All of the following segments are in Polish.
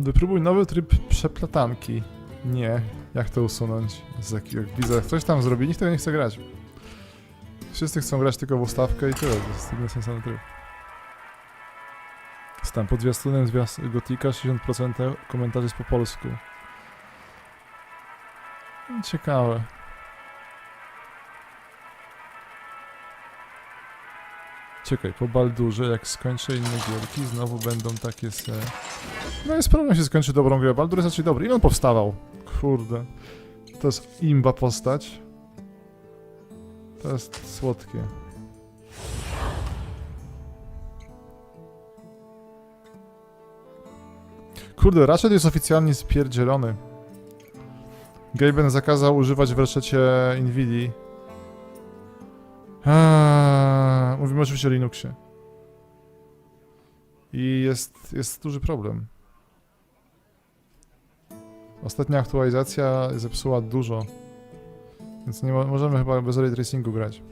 Wypróbuj nowy tryb przeplatanki. Nie. Jak to usunąć? Z jakiego widzę, jak ktoś tam zrobi, nikt tego nie chce grać. Wszyscy chcą grać tylko w ustawkę i tyle. To jest jedyny sensowny tryb. Stan pod zwiastunem zwiast Gotika 60% komentarzy jest po polsku. Ciekawe. Czekaj, po Baldurze, jak skończę inne gierki, znowu będą takie se... No jest problem, się skończy dobrą grę. Baldur jest raczej dobry. Ile on powstawał? Kurde. To jest imba postać. To jest słodkie. Kurde, Ratchet jest oficjalnie spierdzielony. Gaben zakazał używać w resecie Nvidia. Eee, oczywiście o Linuxie. I jest, jest duży problem. Ostatnia aktualizacja zepsuła dużo. Więc nie mo możemy chyba bez ray tracingu grać.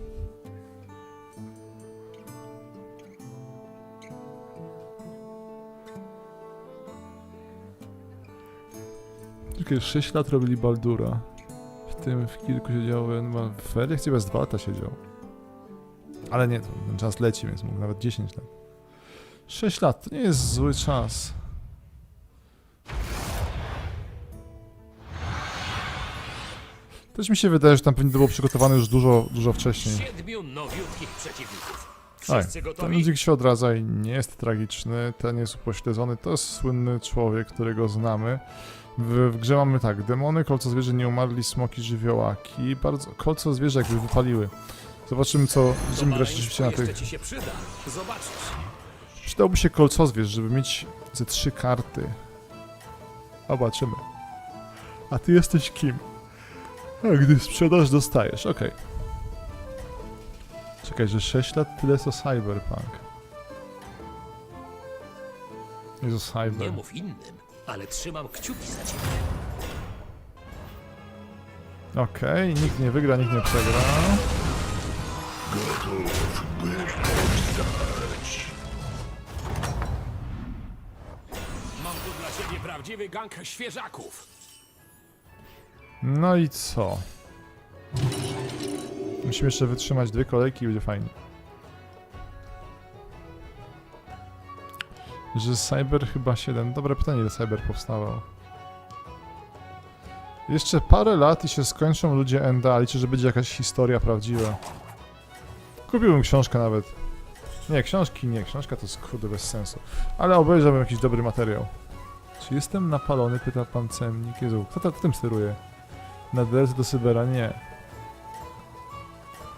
Tylko 6 lat robili Baldura. W tym w kilku siedział, no, w Eliach chyba z 2 lata siedział. Ale nie, ten czas leci, więc mógł nawet 10 lat. 6 lat to nie jest zły czas. Też mi się wydaje, że tam pewnie to było przygotowane już dużo, dużo wcześniej. Siedmiu nowiutkich przeciwników. Oj, Wszyscy ten gotowi? ludzik się odradza i nie jest tragiczny, ten jest upośledzony, to jest słynny człowiek, którego znamy. W, w grze mamy tak, demony, kolco zwierzę, nieumarli, smoki, żywiołaki, bardzo, kolco zwierzę jakby wypaliły. Zobaczymy co, będziemy grać oczywiście na tych. ci się przyda. Zobaczysz. Przydałby się kolcozwierz, żeby mieć ze trzy karty. Zobaczymy. A ty jesteś kim? A gdy sprzedasz, dostajesz, okej. Czekaj, że 6 lat tyle co Cyberpunk. Jezu, Nie Cyber. mów innym, ale trzymam kciuki za ciebie. Okej, nikt nie wygra, nikt nie przegra. Mam tu dla ciebie prawdziwy gang świeżaków. No i co? Musimy jeszcze wytrzymać dwie kolejki i będzie fajnie. Że Cyber chyba 7. Dobre pytanie, ile Cyber powstawał. Jeszcze parę lat i się skończą ludzie Enda. Liczę, że będzie jakaś historia prawdziwa. Kupiłbym książkę nawet. Nie, książki nie. Książka to jest kurde bez sensu. Ale obejrzałbym jakiś dobry materiał. Czy jestem napalony? Pyta pan Cemnik. Jezu, kto, to, tym steruje? Na DLC do Cybera? Nie.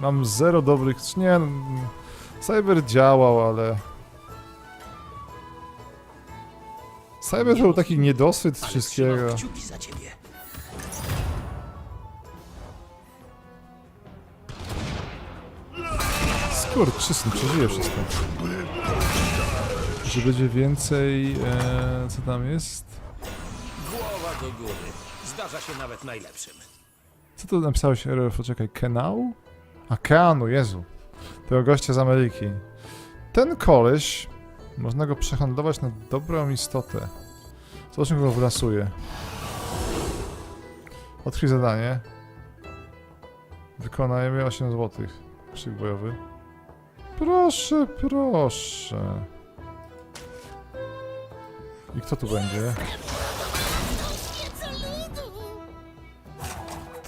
Mam zero dobrych... Nie, Cyber działał, ale... Cyber był taki niedosyt wszystkiego. trzymam kciuki za ciebie. Skurczysyn, przeżyje wszystko. Że będzie więcej... E, co tam jest? Głowa do góry. Zdarza się nawet najlepszym. Co tu napisałeś? E, Poczekaj, Kenau? A, Keanu, Jezu. Tego gościa z Ameryki. Ten koleś, można go przehandlować na dobrą istotę. Zobaczmy, kogo wylasuje. Odkryj zadanie. Wykonajmy 8 zł. Krzyk bojowy. Proszę, proszę. I kto tu będzie?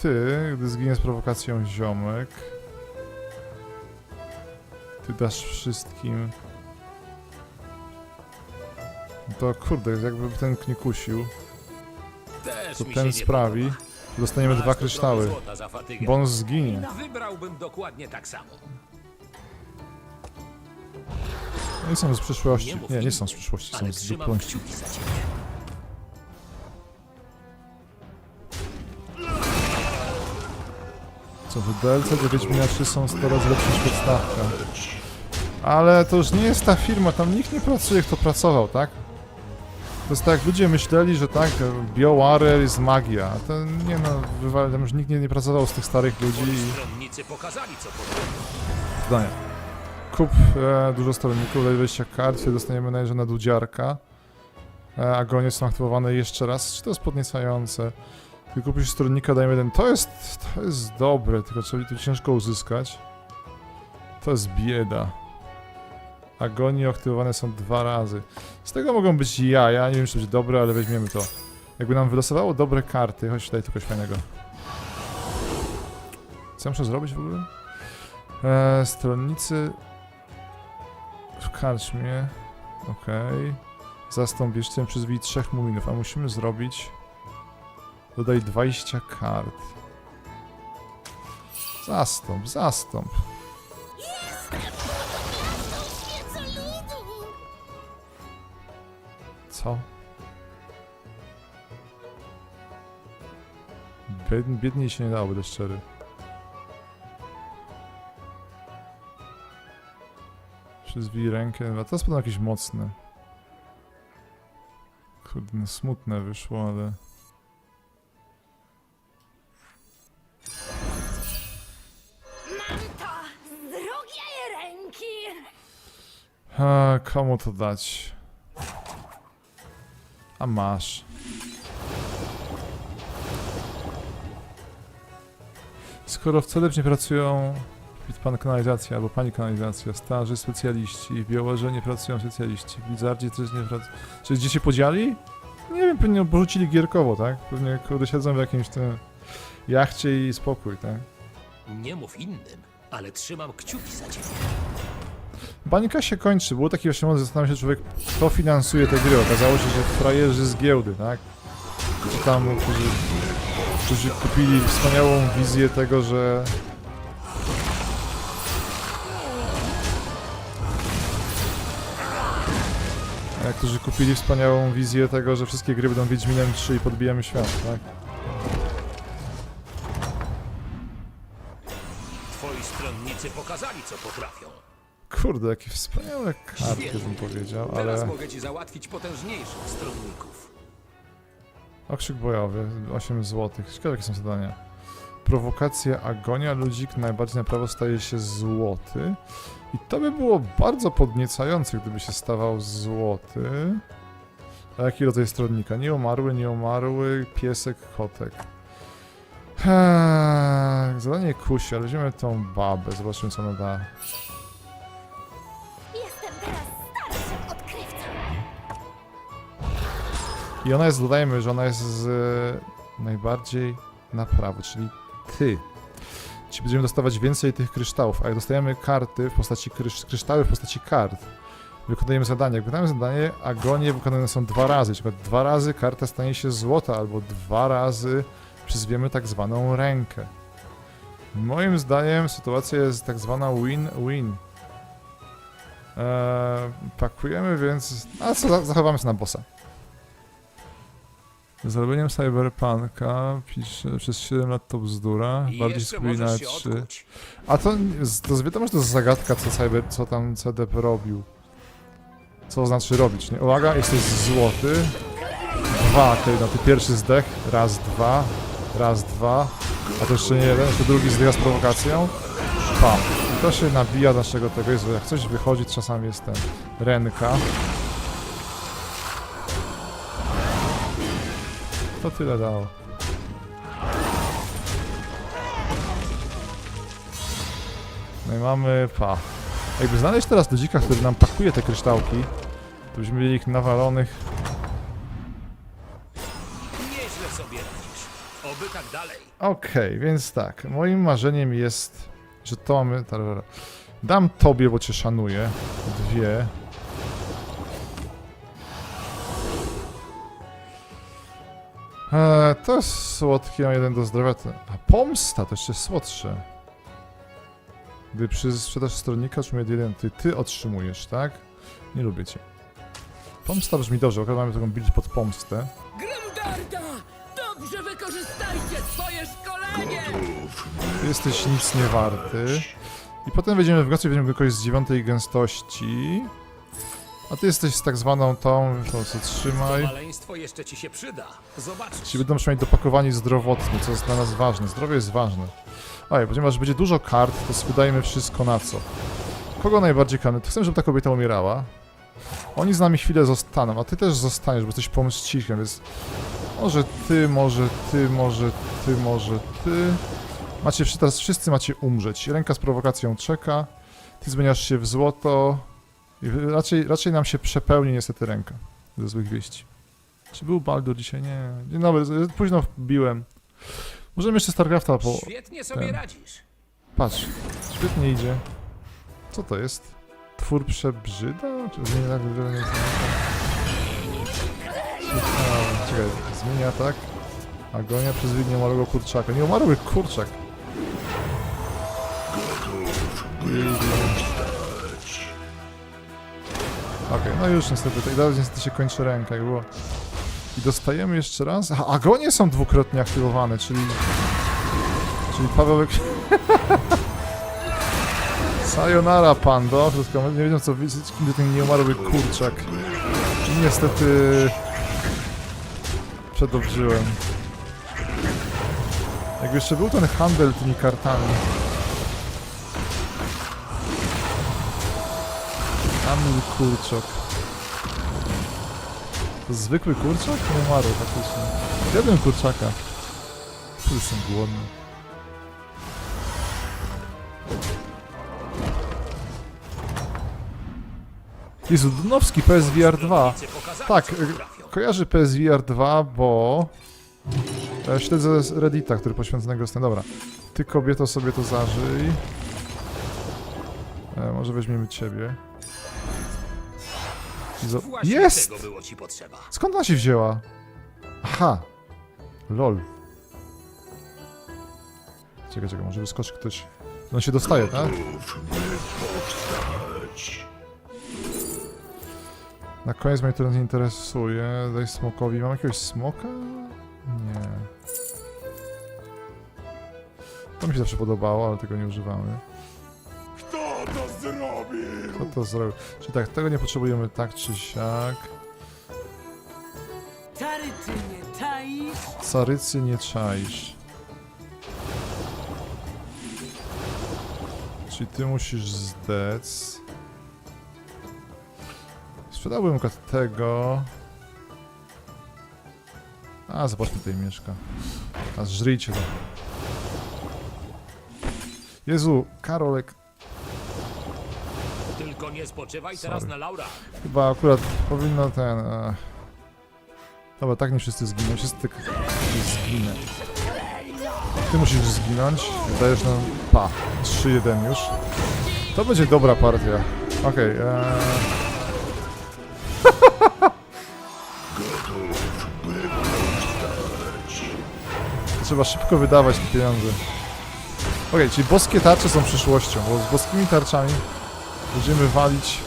Ty, gdy zginie z prowokacją ziomek. Ty dasz wszystkim. To kurde, jakby ten nie kusił, to ten sprawi, dostaniemy dwa kryształy. trochę złota za fatygę. Bo on zginie. Wybrałbym dokładnie tak samo. Nie są z przyszłości. Nie Nie, są z przyszłości, są z ciebie. Co, w DLC do Wiedźmina 3 są 100 razy lepsze niż podstawka. Ale to już nie jest ta firma, tam nikt nie pracuje, kto pracował, tak? To jest tak, ludzie myśleli, że tak, BioWare jest magia. A to nie no, wywal- tam już nikt nie, nie pracował z tych starych ludzi i... co. Kup e, dużo stronników, daj 20 kart, dostaniemy najeżdża na dudziarka. E, agonie są aktywowane jeszcze raz. Czy to jest podniecające? Kupisz stronnika, dajmy jeden. To jest, to jest dobre, tylko trzeba tu ciężko uzyskać. To jest bieda. Agonie aktywowane są dwa razy. Z tego mogą być jaja, nie wiem czy to będzie dobre, ale weźmiemy to. Jakby nam wylosowało dobre karty, chodź daj tylko śmianego. Co ja muszę zrobić w ogóle? Eee, stronnicy w karczmie. Okej. Zastąp jeszcze przyzwij trzech muminów, a musimy zrobić... Dodaj 20 kart. Zastąp, zastąp. Co? Bied, biedniej się nie dało, będę szczery. Przyzwij rękę, a jest pewno jakieś mocne. Kurde, no smutne wyszło, ale... Mam to z drugiej ręki. A, komu to dać? A masz. Skoro w celeb nie pracują pan kanalizacja albo pani kanalizacja, starzy specjaliści, w białoże nie pracują specjaliści, w Blizzardzie też nie pracują. Czy gdzie się podzieli? Nie wiem, pewnie porzucili gierkowo, tak? Pewnie kurde siedzą w jakimś tym jachcie i spokój, tak? Nie mów innym, ale trzymam kciuki za ciebie. Bańka się kończy. Było taki właśnie moment, zastanawiał się człowiek, kto finansuje te gry. Okazało się, że frajerzy z giełdy, tak? Czy tam, którzy, którzy kupili wspaniałą wizję tego, że... Którzy kupili wspaniałą wizję tego, że wszystkie gry będą Wiedźminem 3 i podbijamy świat, tak? Twoi stronnicy pokazali, co potrafią. Kurde, jakie wspaniałe karty, bym powiedział, Teraz ale... mogę ci załatwić potężniejszych stronników. Okrzyk bojowy, 8 zł. Ciekawe jakie są zadania. Prowokacja, agonia, ludzik najbardziej na prawo staje się złoty. I to by było bardzo podniecające, gdyby się stawał złoty. A jaki rodzaj stronnika? Nieumarły, nieumarły, piesek, kotek. Eee, zadanie kusi, ale weźmiemy tą babę, zobaczymy co ona da. Jestem teraz starszym odkrywcą. I ona jest, dodajmy, że ona jest z e, najbardziej na prawo, czyli ty. Czyli będziemy dostawać więcej tych kryształów, a jak dostajemy karty w postaci krysz, kryształy w postaci kart, wykonujemy zadanie. Jak wykonujemy zadanie, agonie wykonane są dwa razy, czyli dwa razy karta stanie się złota, albo dwa razy przyzwiemy tak zwaną rękę. Moim zdaniem sytuacja jest tak zwana win-win. Eee, pakujemy więc... A co, za- zachowamy się na bossa. Zrobieniem Cyberpunka pisze przez 7 lat to bzdura, I bardziej jeszcze się 3. odkuć. A to, to wiadomo, że to jest zagadka, co, cyber, co tam CDP robił. Co znaczy robić, nie? Uwaga, jesteś złoty. Dwa, okej, no ty pierwszy zdech. Raz, dwa. Raz, dwa. A to jeszcze nie jeden, to drugi zdech z prowokacją. Pam. I to się nabija naszego tego, jest, jak coś wychodzi, to czasami jest ten Renka. To tyle dało. No i mamy pa. Jakby znaleźć teraz ludzika, który nam pakuje te kryształki, to byśmy mieli ich nawalonych. Nieźle sobie radzisz. Oby tak dalej. Okej, więc tak. Moim marzeniem jest, że to mamy. tarara. Dam tobie, bo cię szanuję. Dwie. Eee, to jest słodkie, mam jeden do zdrowia. To... A pomsta to jeszcze słodsze. Gdy przy sprzedaż stronnika otrzymuje jeden, ty, ty otrzymujesz, tak? Nie lubię cię. Pomsta brzmi dobrze, akurat mamy taką build pod pomstę. Grimdarda! Dobrze wykorzystajcie swoje szkolenie! Ty jesteś nic nie warty. I potem wejdziemy w gości, weźmiemy kogoś z dziewiątej gęstości. A ty jesteś z tak zwaną tą, to co trzymaj. maleństwo jeszcze ci się przyda. Zobaczysz. Ci będą przynajmniej dopakowani zdrowotnie, co jest dla nas ważne. Zdrowie jest ważne. Oj, ponieważ będzie dużo kart, to składajmy wszystko na co. Kogo najbardziej kamy? To chcę, żeby ta kobieta umierała. Oni z nami chwilę zostaną, a ty też zostaniesz, bo jesteś pomścichem, więc... Może ty, może ty, może ty, może ty... Macie, teraz wszyscy macie umrzeć. Ręka z prowokacją czeka, ty zmieniasz się w złoto raczej, raczej nam się przepełni niestety ręka ze złych wieści. Czy był Baldur dzisiaj? Nie. Dzień dobry, z- późno wbiłem. Możemy jeszcze StarCrafta po... Świetnie sobie ten. radzisz. Patrz, świetnie idzie. Co to jest? Twór przebrzyda? Czy zmienia tak wygląda? Ciekawe. Czekaj, zmienia tak. Agonia przez nieumarłego kurczaka. Nieumarły kurczak. Okej, no już niestety, tak dalej niestety się kończy ręka, jak było. I dostajemy jeszcze raz. Aha, agonie są dwukrotnie aktywowane, czyli... Czyli Pawełek... Sayonara, pando. Wszystko, nie wiem co widzieć, kim ten nieumarły kurczak. Niestety... Przedobrzyłem. Jakby jeszcze był ten handel tymi kartami. Kamil kurczak. To zwykły kurczak? Nie umarł faktycznie. Zjadłem kurczaka. Jestem głodny. Jezu, Dnowski PSVR 2. Pokazali, Tak, y, kojarzy PSVR 2, bo e, śledzę z Reddita, który poświęconego jest. Dobra, ty kobieto sobie to zażyj. E, może weźmiemy ciebie. Zo- Właśnie jest! tego było ci potrzeba. Skąd ona się wzięła? Aha. Lol. Czekaj, czekaj, może wyskoczy ktoś. On się dostaje, tak? Na koniec mnie to nie interesuje. Daj smokowi. Mam jakiegoś smoka? Nie. To mi się zawsze podobało, ale tego nie używamy. Kto to zrobił? Kto to zrobił? Czyli tak, tego nie potrzebujemy tak czy siak. Czary ty nie czaisz? Carycy nie czaisz. Czyli ty musisz zdec. Sprzedałbym akurat tego. A, zobaczmy tutaj mieszka. A żryjcie to. Jezu, Karolek, nie spoczywaj teraz Sorry. na laurach. chyba akurat powinno ten... E... Dobra, tak nie wszyscy zginą, wszyscy tak zginę. Ty musisz zginąć, dajesz nam... Pa, 3-1 już. To będzie dobra partia. Okej, eee... Trzeba szybko wydawać te pieniądze. Okej, czyli boskie tarcze są przyszłością, bo z boskimi tarczami będziemy walić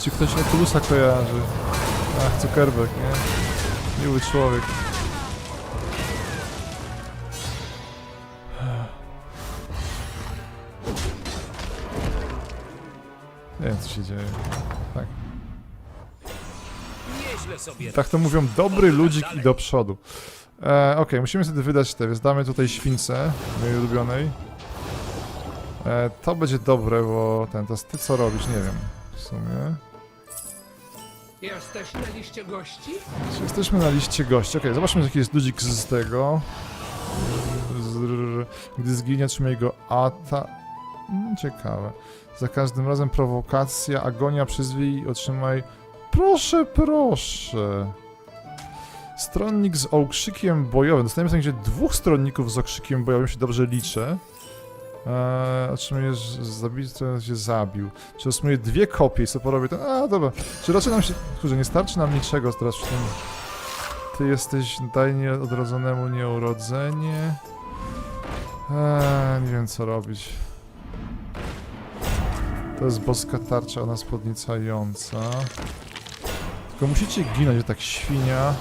Czy ktoś Oculusa kojarzy? Ach, Zuckerberg, nie? Miły człowiek. Nie wiem, co się dzieje. Tak. Nieźle sobie Tak to mówią dobry ludzik i do przodu. E, Okej, musimy sobie wydać te, więc damy tutaj śwince mojej ulubionej. E, to będzie dobre, bo ten, to ty co robisz, nie wiem. W sumie. Jesteś na liście gości? Jesteśmy na liście gości. Okej, zobaczmy jaki jest ludzik z tego. Gdy zginie, trzymaj go ata... Mm, Ciekawe. Za każdym razem prowokacja, agonia, przyzwij i otrzymaj... Proszę, proszę. Stronnik z okrzykiem bojowym. Dostajemy w sensie dwóch stronników z okrzykiem bojowym, jeśli dobrze liczę. Eee, otrzymujesz zabitę, się zabił. Czy otrzymuje dwie kopie i co porobię ten... A, dobra. Czy raczej nam się... Kurze, nie starczy nam niczego teraz w tym... Ty jesteś... Daj nieodrodzonemu nieurodzenie. Eee, nie wiem co robić. To jest boska tarcza, ona jest podniecająca. Tylko musicie ginąć, że tak świnia.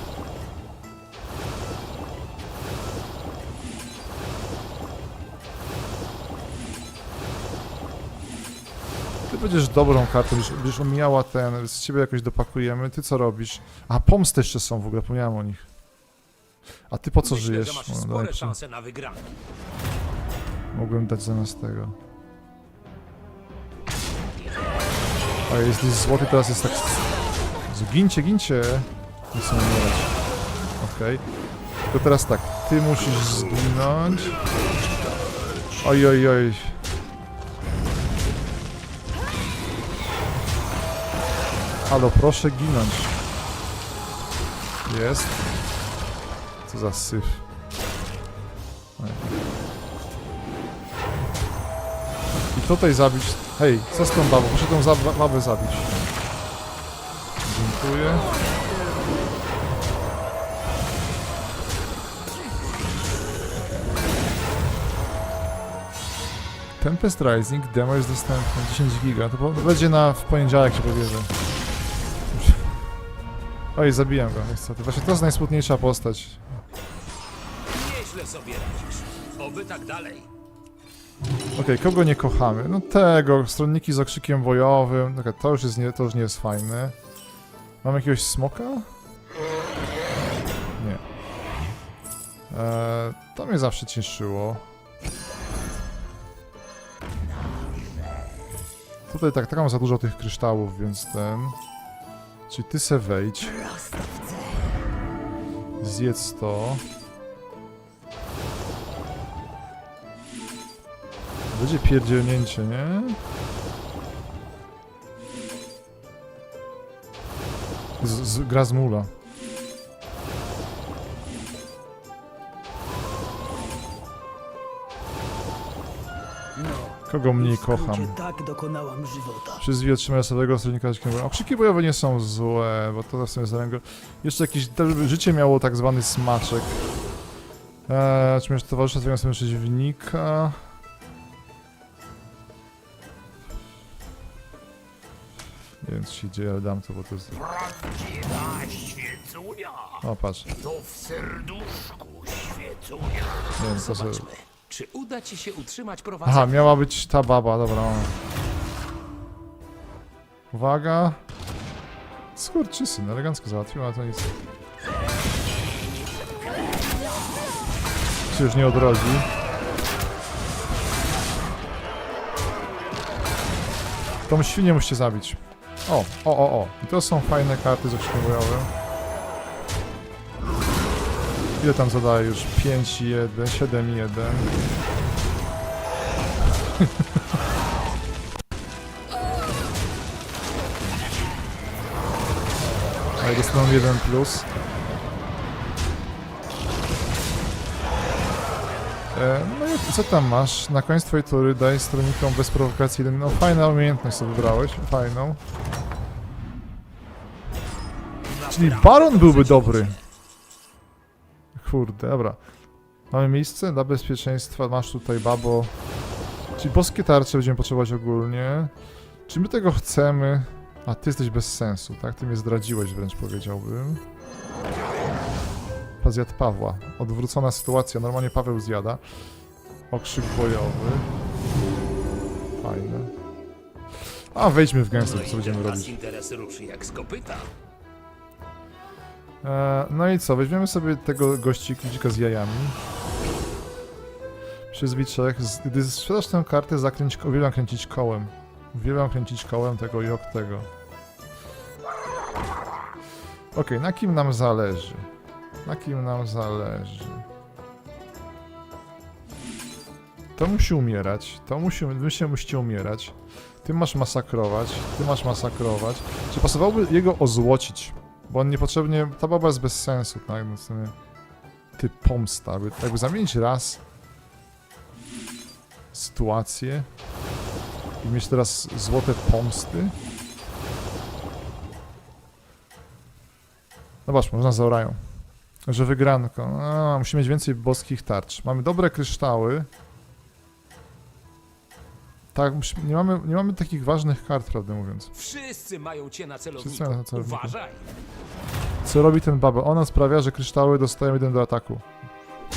będziesz dobrą kartą, będziesz, będziesz ten, z ciebie jakoś dopakujemy, ty co robisz? A pomsty jeszcze są w ogóle, pomniałem o nich. A ty po co Myślę, żyjesz? Że masz spore no, szanse na. Mogłem dać zamiast tego. A jest list złoty, teraz jest tak... Zgincie, gincie! Nie chcę umierać. Okej. To teraz tak, ty musisz zginąć. Oj, oj, oj. Halo, proszę ginąć. Jest. Co za syf. I tutaj zabić... Hej, co z tą babą? Muszę tą za babę zabić. Dziękuję. Tempest Rising, demo jest dostępne, 10 giga, to będzie na, w poniedziałek się pobierze. Oj, zabiłem go, niestety. Właśnie to jest najsmutniejsza postać. Nieźle sobie radzisz. Oby tak dalej. Okej, kogo nie kochamy? No tego, stronniki z okrzykiem wojowym, Dobra, to już, jest nie, to już nie jest fajne. Mam jakiegoś smoka? Nie. Eee, to mnie zawsze cieszyło. Tutaj tak, tak mam za dużo tych kryształów, więc ten... Czyli ty se wejdź. Zjedz to. Będzie pierdzielnięcie, nie? Z, z, gra z mula. Kogo mniej kocham? tak dokonałam żywota. Przez dwie otrzymania stałego stronnika okrzyki Okrzyki bojowe nie są złe, bo to w sumie zaręgo. Jeszcze jakieś życie miało tak zwany smaczek. Eee, czy jeszcze towarzysza twojego sobie przeciwnika? Nie wiem co się dzieje, ale dam to, bo to jest... Prawdziwa świecunia. O, patrz. To w serduszku świecunia. Nie wiem, co sobie... Czy uda ci się utrzymać prowadzenie? Aha, miała być ta baba, dobra. Uwaga. Skurczysyn, elegancko załatwiła, to nic. Się już nie odrodzi. Tą świnię musicie zabić. O, o, o, o. I to są fajne karty z bojowym. Ile tam zadaje już? 5 i 1, 7 i 1. Ale dostaną 1 plus. E, no i co tam masz? Na koniec twojej tury daj stronnikom bez prowokacji jeden. No fajna umiejętność sobie wybrałeś, fajną. Czyli Baron byłby dobry. Kurde, dobra. Mamy miejsce dla bezpieczeństwa. Masz tutaj babo. Czyli boskie tarcze będziemy potrzebować ogólnie. Czy my tego chcemy? A ty jesteś bez sensu, tak? Ty mnie zdradziłeś wręcz powiedziałbym. Zjadł Pawła. Odwrócona sytuacja. Normalnie Paweł zjada. Okrzyk bojowy. Fajne. A wejdźmy w gęstę, co będziemy robić. interes ruszy jak z kopyta. E, no i co, weźmiemy sobie tego gościka z jajami. Przyzwiczek. Z- Gdy sprzedasz tę kartę, zakręć, uwielbiam kręcić kołem. Uwielbiam kręcić kołem tego i ok tego. Okej, na kim nam zależy? Na kim nam zależy? To musi umierać, to musi, wy się musicie umierać. Ty masz masakrować, ty masz masakrować. Czy pasowałoby jego ozłocić? Bo on niepotrzebnie. Ta baba jest bez sensu, tak? No sumie. Ty pomsta. Jakby, jakby zamienić raz sytuację i mieć teraz złote pomsty. Zobacz, można zaorają. Że wygranko. A, musimy mieć więcej boskich tarcz. Mamy dobre kryształy. Tak, nie mamy, nie mamy takich ważnych kart, prawdę mówiąc. Wszyscy mają cię na celowniku. Wszyscy na celowniku. Uważaj. Co robi ten baba? Ona sprawia, że kryształy dostają jeden do ataku.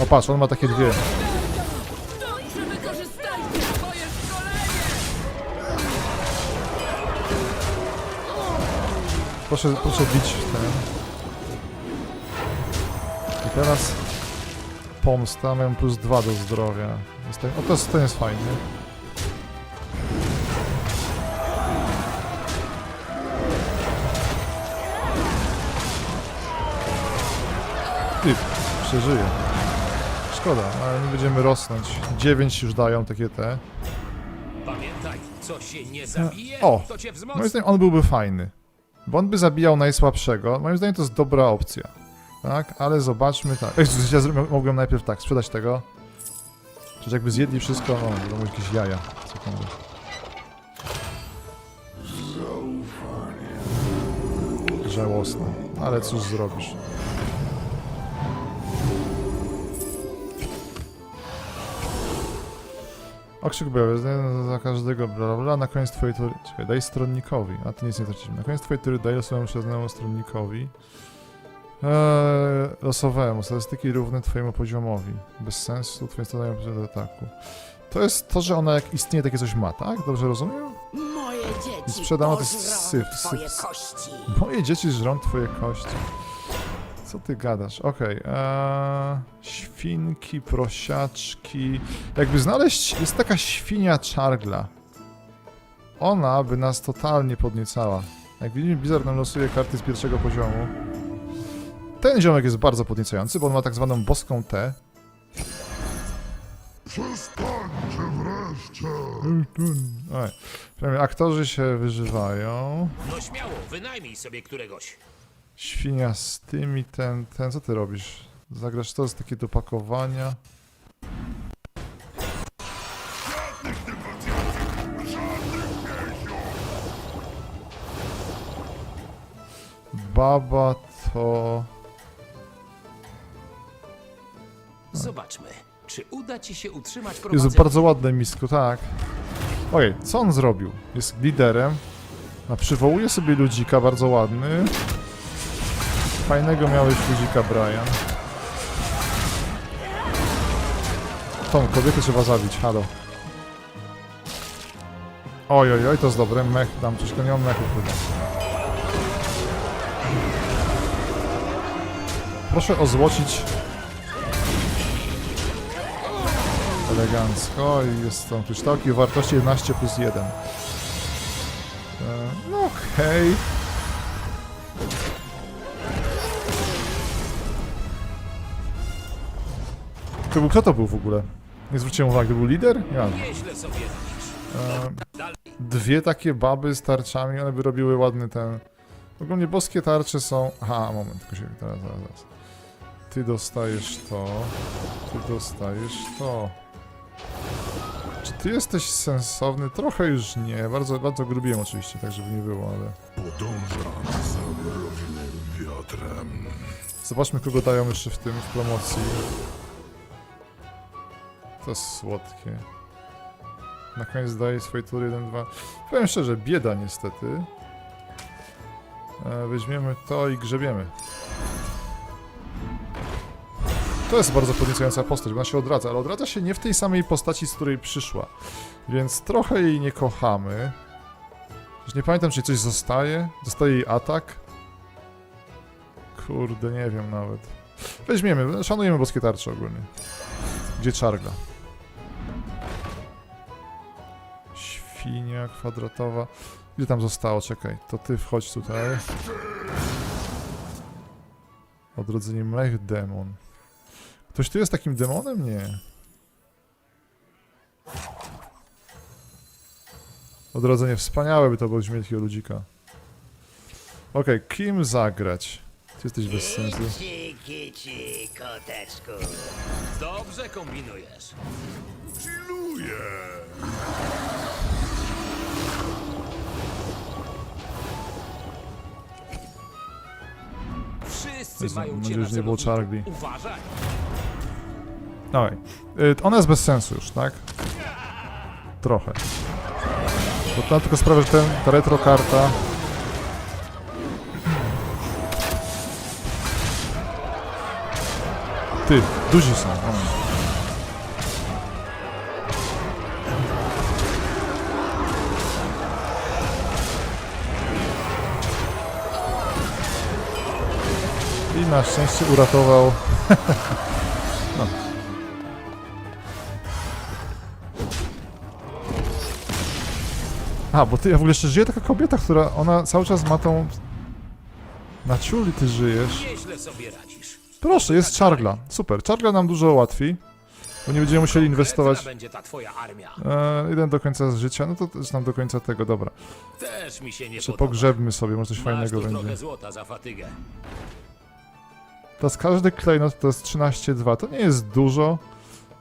O patrz, on ma takie dwie. Proszę, proszę bić ten. I teraz pomsta, mają plus dwa do zdrowia. O to, jest- ten jest fajny. Ty, przeżyje. Szkoda, ale nie będziemy rosnąć. 9 już dają takie te. Pamiętaj, co się nie zabije, O, to cię Moim wzmocni. zdaniem on byłby fajny. Bo on by zabijał najsłabszego. Moim zdaniem to jest dobra opcja. Tak, ale zobaczmy tak. Ej, ja mogłem najpierw tak, sprzedać tego. Przecież jakby zjedli wszystko, no, będą jakieś jaja. Sekundę. Żałosne. Ale cóż zrobisz. Okrzyk znajdę za każdego, bla bla na koniec twojej tury... Czekaj, daj stronnikowi, a ty nic nie tracimy. Na koniec twojej tury daj losowemu przyznanemu stronnikowi. Eee, losowemu, statystyki równe twojemu poziomowi. Bez sensu, twoje stanowienie do ataku. To jest to, że ona jak istnieje takie coś ma, tak? Dobrze rozumiem? Moje dzieci I sprzedano to syf, syf, syf. Moje dzieci żrą twoje kości. Co ty gadasz? Okej. eee, świnki, prosiaczki. Jakby znaleźć... Jest taka świnia czargla. Ona by nas totalnie podniecała. Jak widzimy, Blizzard nam losuje karty z pierwszego poziomu. Ten ziomek jest bardzo podniecający, bo on ma tak zwaną boską T. Oj, przynajmniej aktorzy się wyżywają. No śmiało, wynajmij sobie któregoś. Świnia z tymi, ten, ten, co ty robisz? Zagrasz to z takie do pakowania. Baba to... Zobaczmy, czy uda ci się utrzymać prowadzenie. bardzo ładne misko, tak. Ojej, co on zrobił? Jest liderem. A przywołuje sobie ludzika, bardzo ładny. Fajnego miałeś ludzika, Brian. Tą kobietę trzeba zabić, halo. Oj, oj, oj, to jest dobre. Mech, tam troszkę nie mam mechów chyba. Proszę ozłocić Elegancko i jest są kryształki o wartości 11 plus 1. E, No okej. To był, kto to był w ogóle? Nie zwróciłem uwagi, to był lider? Ja. E, dwie takie baby z tarczami, one by robiły ładny ten... Ogólnie boskie tarcze są... Aha, moment, tylko się... Teraz, zaraz, zaraz. Ty dostajesz to. Ty dostajesz to. Czy ty jesteś sensowny? Trochę już nie. Bardzo, bardzo grubiłem oczywiście, tak żeby nie było, ale... Podążam za mrownym wiatrem. Zobaczmy, kogo dają jeszcze w tym, w promocji. To słodkie. Na koniec daje swojej tury 1-2. Powiem szczerze, bieda niestety. E, weźmiemy to i grzebiemy. To jest bardzo podniecająca postać, bo ona się odradza, ale odradza się nie w tej samej postaci, z której przyszła. Więc trochę jej nie kochamy. Już nie pamiętam, czy coś zostaje. Zostaje jej atak. Kurde, nie wiem nawet. Weźmiemy, szanujemy boskie tarcze ogólnie. Gdzie czargla? Świnia kwadratowa. Ile tam zostało? Czekaj, to ty wchodź tutaj. Odrodzenie mlech demon. Ktoś tu jest takim demonem? Nie. Odrodzenie wspaniałe by to było brzmieć takiego ludzika. Okej, kim zagrać? Ty jesteś bez sensu. Kici, kici, koteczku. Dobrze kombinujesz. Wszyscy Jezu, mają mam cię nadzieję, na że nie było celowniku. Uważaj. Dawaj. Y, Ona jest bez sensu już, tak? Trochę. Bo to tylko sprawia, że ten, ta retro karta... Ty, duzi są. O. na szczęście uratował A, bo ty, ja w ogóle jeszcze żyje taka kobieta, która, ona cały czas ma tą... Na ciuli ty żyjesz. Nieźle sobie radzisz. Proszę, jest Chargla. Super. Chargla nam dużo ułatwi, bo nie będziemy musieli inwestować będzie ta twoja armia? e, jeden do końca życia. No to też nam do końca tego, dobra. Też mi się nie podoba. pogrzebmy sobie, może coś Masz fajnego tu będzie. trochę złota za fatygę. Teraz każdy klejnot to jest 13,2. To nie jest dużo.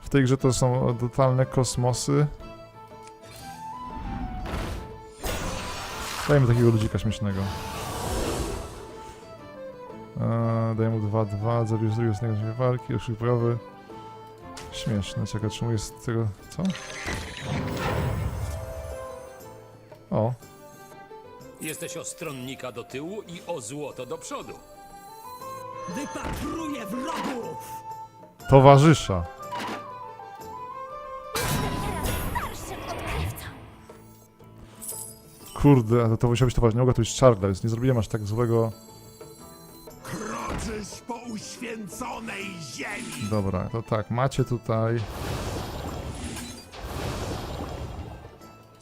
W tej grze to są totalne kosmosy. Dajmy takiego ludzika śmiesznego. Eee, dajmy mu 2-2, zabił z drugiej walki, rusznik bojowy. Śmieszne, czekaj, czemu jest tego... co? O, Jesteś o stronnika do tyłu i o złoto do przodu. Wypatruję wrogów! towarzysza. Kurde, ale to musiał być towarzysz. Nie mogę, to jest Chargla, więc nie zrobiłem aż tak złego... Kroczysz po uświęconej ziemi! Dobra, to tak, macie tutaj.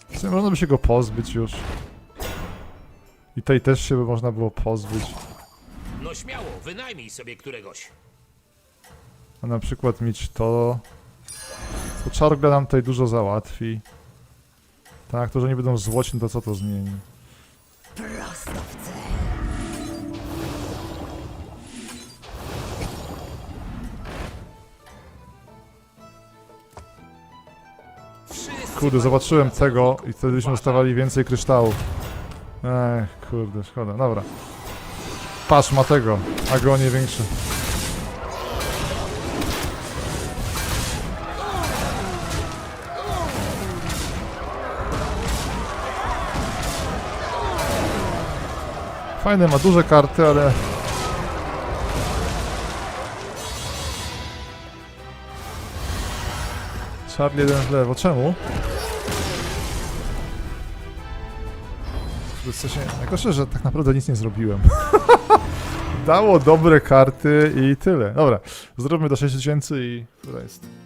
W sumie można by się go pozbyć już. I tej też się by można było pozbyć. No śmiało, wynajmij sobie któregoś. A na przykład mieć to. To Chargla nam tutaj dużo załatwi. Tak, to, że nie będą złoci, to co to zmieni? Prosto w cel. Wszyscy Kurde, zobaczyłem tego i wtedy byśmy dostawali więcej kryształów. Ech, kurde, szkoda. Dobra. Patrz, ma tego. Agonię większe. Fajne, ma duże karty, ale... Charlie jeden w lewo. Czemu? Co się... Najgorsze, że tak naprawdę nic nie zrobiłem. Dało dobre karty i tyle. Dobra, zróbmy do 6000 i... Która jest?